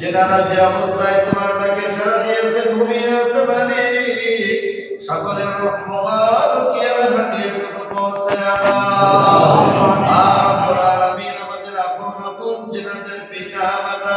যেনারা যে অবস্থায় তোমার ডাকে সারা দিয়েছে, ঘুমিয়ে আছে বলে। সকলের আমাদের আপন আপন যেনাদের পিতা, মাতা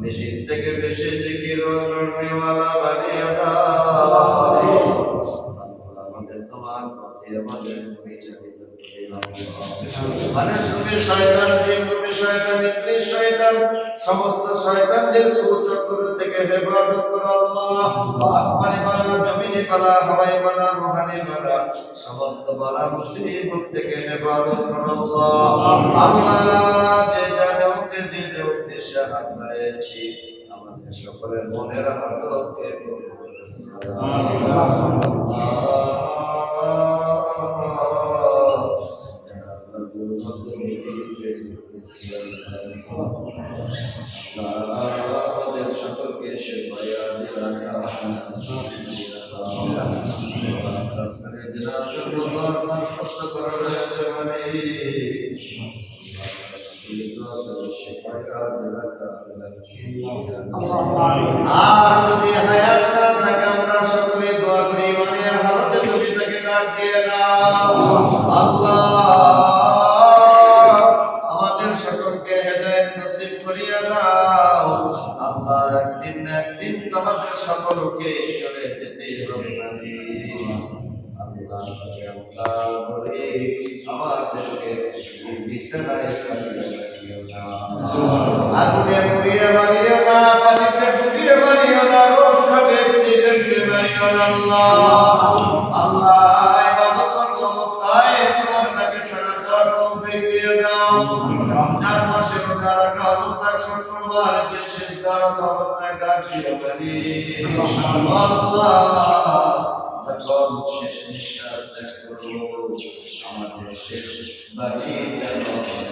বেশি থেকে বেশি জিকির বানিয়ে মানে আল্লাহ। বালা সমস্ত থেকে আল্লাহ। আল্লাহ যে আমাদের সকলের মনের হাতকে আমাদের মানে আর যদি হায়াত না থাকে আমরা সকলে দোয়া করি ইমানের হালতে তুমি তাকে ডাক দিয়ে দাও আল্লাহ দাও। আল্লাহ একদিন একদিন তোমাদের সকলকে চলে যেতে হবে। আল্লাহ আল্লাহ বলে, আমাদেরকে বিছানায় কাটিয়ে না। মাসে রাখা যে সিদ্ধারত অবস্থায় ডাক দিয়ে যখন শেষ নিঃশ্বাস ত্যাগ করব আমাদের শেষ বাড়ি।